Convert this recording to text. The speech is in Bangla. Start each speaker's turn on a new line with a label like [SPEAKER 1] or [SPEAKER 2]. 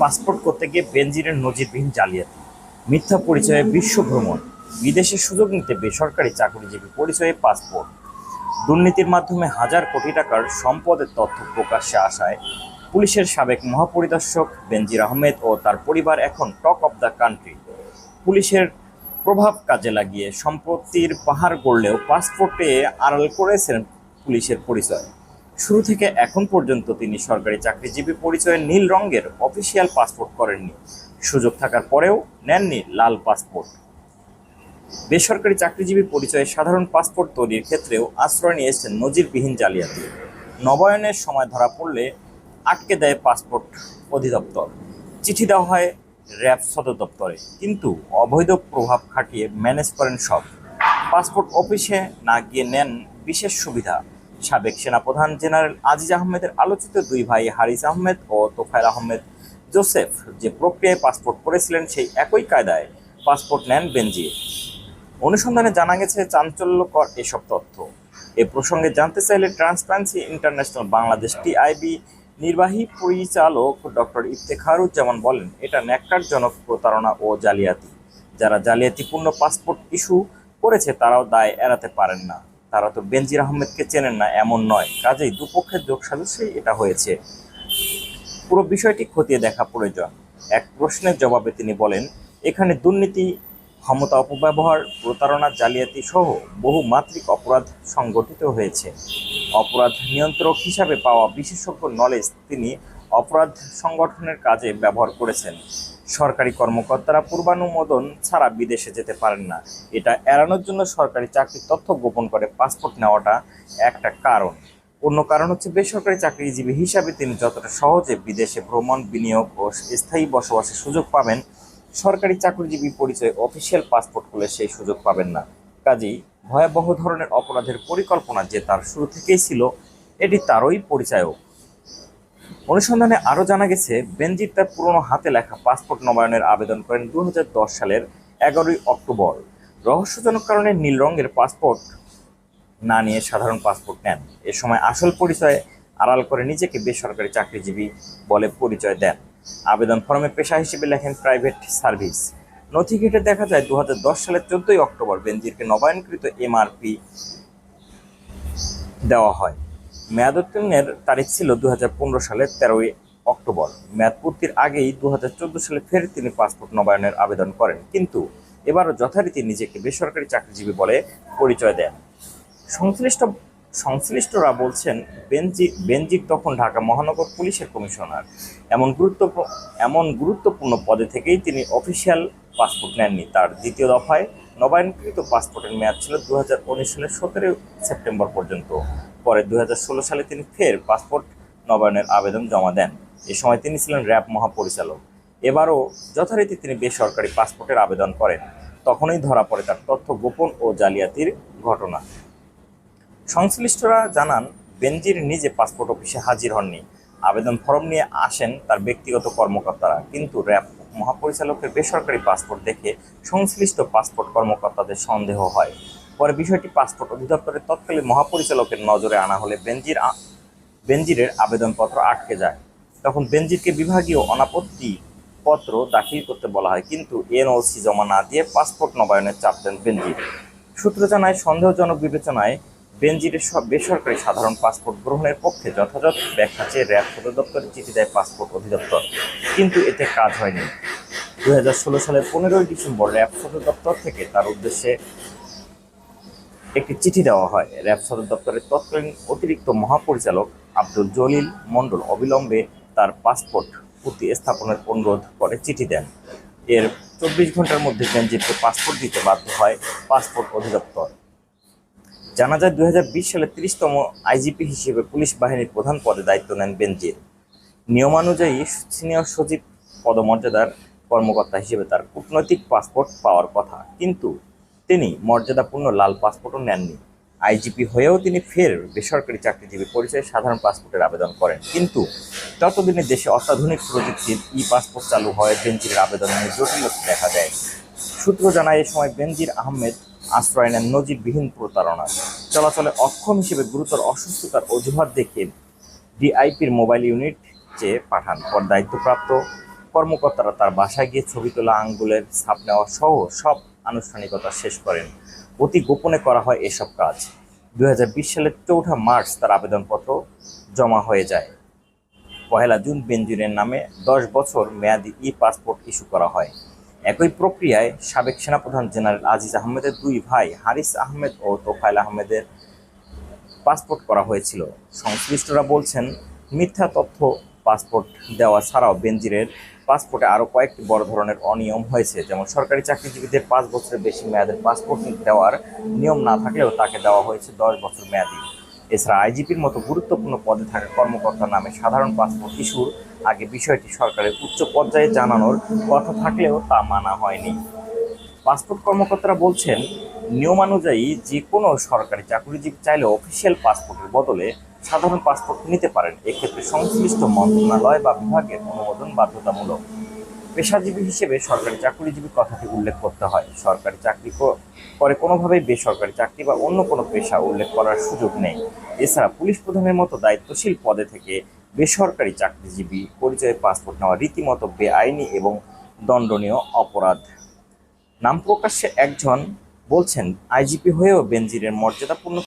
[SPEAKER 1] পাসপোর্ট করতে গিয়ে বেনজিরের নজিরবিহীন জালিয়াতি, মিথ্যা পরিচয়ে বিশ্ব ভ্রমণ বিদেশের সুযোগ নিতে বেসরকারি চাকরিজীবী পরিচয়ে পাসপোর্ট। দুর্নীতির মাধ্যমে হাজার কোটি টাকার সম্পদের তথ্য প্রকাশ্যে আসায় পুলিশের সাবেক মহাপরিদর্শক বেনজির আহমেদ ও তার পরিবার এখন টক অব দ্য কান্ট্রি। পুলিশের প্রভাব কাজে লাগিয়ে সম্পত্তির পাহাড় গড়লেও পাসপোর্টে আড়াল করেছেন পুলিশের পরিচয়। শুরু থেকে এখন পর্যন্ত তিনি সরকারি চাকরিজীবী পরিচয়ে নীল রঙের অফিসিয়াল পাসপোর্ট করেননি। সুযোগ থাকার পরেও নেননি লাল পাসপোর্ট। বেসরকারি চাকরিজীবী পরিচয়ে সাধারণ পাসপোর্ট তৈরির ক্ষেত্রেও আশ্রয় নিয়েছেন নজিরবিহীন জালিয়াতি। নবায়নের সময় ধরা পড়লে আটকে দেয় পাসপোর্ট অধিদপ্তর। চিঠি দেওয়া হয় র্যাব সদর দপ্তরে, কিন্তু অবৈধ প্রভাব খাটিয়ে ম্যানেজ করেন সব। পাসপোর্ট অফিসে না গিয়ে নেন বিশেষ সুবিধা। সাবেক সেনাপ্রধান জেনারেল আজিজ আহমেদের আলোচিত দুই ভাই হারিস আহমেদ ও তোফায়েল আহমেদ জোসেফ যে প্রক্রিয়ায় পাসপোর্ট করেছিলেন সেই একই কায়দায় পাসপোর্ট নেন বেনজির অনুসন্ধানে জানা গেছে চাঞ্চল্যকর এসব তথ্য। এ প্রসঙ্গে জানতে চাইলে ট্রান্সপারেন্সি ইন্টারন্যাশনাল বাংলাদেশ টিআইবি নির্বাহী পরিচালক ডক্টর ইফতেখারুজ্জামান বলেন, এটা ন্যাক্কারজনক প্রতারণা ও জালিয়াতি। যারা জালিয়াতিপূর্ণ পাসপোর্ট ইস্যু করেছে, তারাও দায় এড়াতে পারেন না। তারা তো বেনজির আহমেদকে চেনেন না, এমন নয়। কাজেই দুপক্ষের যোগ সাজস্যই এটা হয়েছে। পুরো বিষয়টি খতিয়ে দেখা প্রয়োজন। এক প্রশ্নের জবাবে তিনি বলেন, এখানে দুর্নীতি, ক্ষমতা অপব্যবহার, প্রতারণা, জালিয়াতি সহ বহু মাত্রিক অপরাধ সংগঠিত হয়েছে। অপরাধ নিয়ন্ত্রক হিসাবে পাওয়া বিশেষজ্ঞ নলেজ তিনি অপরাধ সংগঠনের কাজে ব্যবহার করেছেন। সরকারি কর্মকর্তারা পূর্বানুমোদন ছাড়া বিদেশে যেতে পারেন না। এটা এড়ানোর জন্য সরকারি চাকরির তথ্য গোপন করে পাসপোর্ট নেওয়াটা একটা কারণ। অন্য কারণ হচ্ছে বেসরকারি চাকরিজীবী হিসাবে তিনি যতটা সহজে বিদেশে ভ্রমণ, বিনিয়োগ ও স্থায়ী বসবাসের সুযোগ পাবেন, সরকারি চাকরিজীবী পরিচয় অফিসিয়াল পাসপোর্ট খুলে সেই সুযোগ পাবেন না। কাজেই ভয়াবহ ধরনের অপরাধের পরিকল্পনা যে তার শুরু থেকেই ছিল, এটি তারই পরিচয়ও অনুসন্ধানে আরও জানা গেছে, বেনজির তার পুরনো হাতে লেখা পাসপোর্ট নবায়নের আবেদন করেন দু হাজার দশ সালের এগারোই অক্টোবর। রহস্যজনক কারণে নীল রঙের পাসপোর্ট না নিয়ে সাধারণ পাসপোর্ট নেন। এ সময় আসল পরিচয়ে আড়াল করে নিজেকে বেসরকারি চাকরিজীবী বলে পরিচয় দেন। আবেদন ফর্মে পেশা হিসেবে লেখেন প্রাইভেট সার্ভিস। নথি ঘেটে দেখা যায় দু হাজার দশ সালের চোদ্দই অক্টোবর বেনজিরকে নবায়নকৃত এমআরপি দেওয়া হয়। মেয়াদোত্তীর্ণের তারিখ ছিল দু হাজার পনেরো সালের তেরোই অক্টোবর। মেয়াদ পূর্তির আগেই দু হাজার চোদ্দ সালে ফের তিনি পাসপোর্ট নবায়নের আবেদন করেন। কিন্তু এবারও যথারীতি নিজেকে বেসরকারি চাকরিজীবী বলে পরিচয় দেন। সংশ্লিষ্ট, সংশ্লিষ্টরা বলছেন, বেনজি বেনজিক তখন ঢাকা মহানগর পুলিশের কমিশনার। এমন গুরুত্ব এমন গুরুত্বপূর্ণ পদে থেকেই তিনি অফিসিয়াল পাসপোর্ট নেননি। তার দ্বিতীয় দফায় নবায়নকৃত পাসপোর্টের মেয়াদ ছিল দুই হাজার উনিশ সালের সতেরোই সেপ্টেম্বর পর্যন্ত। পরে দুই হাজার ষোলো সালে তিনি ফের পাসপোর্ট নবায়নের আবেদন জমা দেন। এ সময় তিনি ছিলেন র্যাব মহাপরিচালক। এবারও যথারীতি তিনি বেসরকারি পাসপোর্টের আবেদন করেন। তখনই ধরা পড়ে তার তথ্য গোপন ও জালিয়াতির ঘটনা। সংশ্লিষ্টরা জানান, বেনজির নিজে পাসপোর্ট অফিসে হাজির হননি। আবেদন ফর্ম নিয়ে আসেন তার ব্যক্তিগত কর্মকর্তারা। কিন্তু র্যাব মহাপরিচালকের বেসরকারি পাসপোর্ট দেখে সংশ্লিষ্ট পাসপোর্ট কর্মকর্তাদের সন্দেহ হয়। পরে বিষয়টি পাসপোর্ট অধিদপ্তরের তৎকালীন মহাপরিচালকের নজরে আনা হলে বেনজির আ- বেনজিরের আবেদনপত্র আটকে যায়। তখন বেনজিরকে বিভাগীয় অনাপত্তি পত্র দাখিল করতে বলা হয়, কিন্তু এনওসি জমা না দিয়ে পাসপোর্ট নবায়নের চাপ দেন বেনজির। সূত্র জানায়, সন্দেহজনক বিবেচনায় বেনজিরের সব বেসরকারি সাধারণ পাসপোর্ট গ্রহণের পক্ষে যথাযথ ব্যাখ্যা চেয়ে র্যাব সদর দপ্তরে চিঠি দেয় পাসপোর্ট অধিদপ্তর। কিন্তু এতে কাজ হয়নি। দু হাজার ষোলো সালের পনেরোই ডিসেম্বর র্যাব সদর দপ্তর থেকে তার উদ্দেশ্যে একটি চিঠি দেওয়া হয়। র্যাব সদর দপ্তরের তৎকালীন অতিরিক্ত মহাপরিচালক আব্দুল জলিল মণ্ডল অবিলম্বে তার পাসপোর্ট প্রতি স্থাপনের অনুরোধ করে চিঠি দেন। এর চব্বিশ ঘণ্টার মধ্যে বেনজিরকে পাসপোর্ট দিতে বাধ্য হয় পাসপোর্ট অধিদপ্তর। জানা যায় দুই হাজার বিশ সালে তিরিশতম আইজিপি হিসেবে পুলিশ বাহিনীর প্রধান পদে দায়িত্ব নেন বেনজির। নিয়মানুযায়ী সিনিয়র সচিব পদমর্যাদার কর্মকর্তা হিসেবে তার কূটনৈতিক পাসপোর্ট পাওয়ার কথা, কিন্তু তিনি মর্যাদাপূর্ণ লাল পাসপোর্টও নেননি। আইজিপি হয়েও তিনি ফের বেসরকারি চাকরিজীবী পরিচয়ে সাধারণ পাসপোর্টের আবেদন করেন, কিন্তু ততদিনে দেশে অত্যাধুনিক প্রযুক্তির ই পাসপোর্ট চালু হয় বেনজিরের আবেদন নিয়ে জটিলতা দেখা দেয়। সূত্র জানায় এ সময় বেনজির আহমেদ আশ্রয় নেন নজিরবিহীন প্রতারণা চলাচলে অক্ষম হিসেবে গুরুতর অসুস্থতার অজুহাত দেখে ডিআইপির মোবাইল ইউনিট চেয়ে পাঠান, পর দায়িত্বপ্রাপ্ত কর্মকর্তারা তার বাসায় গিয়ে ছবি তোলা, আঙ্গুলের ছাপ নেওয়া সহ সব আনুষ্ঠানিকতা শেষ করেন। অতি গোপনে করা হয় এসব কাজ। দুই হাজার বিশ সালের চৌঠা মার্চ তার আবেদনপত্র জমা হয়ে যায়। পহেলা জুন বেনজিরের নামে দশ বছর মেয়াদি ই পাসপোর্ট ইস্যু করা হয়। একই প্রক্রিয়ায় সাবেক সেনাপ্রধান জেনারেল আজিজ আহমেদের দুই ভাই হারিস আহমেদ ও তোফাইল আহমেদের পাসপোর্ট করা হয়েছিল। সংশ্লিষ্টরা বলছেন, মিথ্যা তথ্য পাসপোর্ট দেওয়া ছাড়াও বেনজিরের পাসপোর্টে আরও কয়েকটি বড় ধরনের অনিয়ম হয়েছে, যেমন সরকারি চাকরিজীবীদের পাঁচ বছরের বেশি মেয়াদের পাসপোর্ট দেওয়ার নিয়ম না থাকলেও তাকে দেওয়া হয়েছে দশ বছর মেয়াদি। এছাড়া আইজিপির মতো গুরুত্বপূর্ণ পদে থাকা কর্মকর্তার নামে সাধারণ পাসপোর্ট ইস্যুর আগে বিষয়টি সরকারের উচ্চ পর্যায়ে জানানোর কথা থাকলেও তা মানা হয়নি। পাসপোর্ট কর্মকর্তারা বলছেন, নিয়মানুযায়ী যে কোনো সরকারি চাকরিজীবী চাইলে অফিসিয়াল পাসপোর্টের বদলে সাধারণ পাসপোর্ট নিতে পারেন। এক্ষেত্রে সংশ্লিষ্ট মন্ত্রণালয় বা বিভাগের অনুমোদন বাধ্যতামূলক। পেশাজীবী হিসেবে সরকারি চাকরিজীবী কথাটি উল্লেখ করতে হয়। সরকারি চাকরি করে কোনোভাবেই বেসরকারি চাকরি বা অন্য কোনো পেশা উল্লেখ করার সুযোগ নেই। এছাড়া পুলিশ প্রধানের মতো দায়িত্বশীল পদে থেকে বেসরকারি চাকরিজীবী পরিচয়ে পাসপোর্ট নেওয়া রীতিমতো বেআইনি এবং দণ্ডনীয় অপরাধ। নাম প্রকাশ্যে একজন বলছেন, আইজিপি হয়েও বেনজিরের মর্যাদাপূর্ণ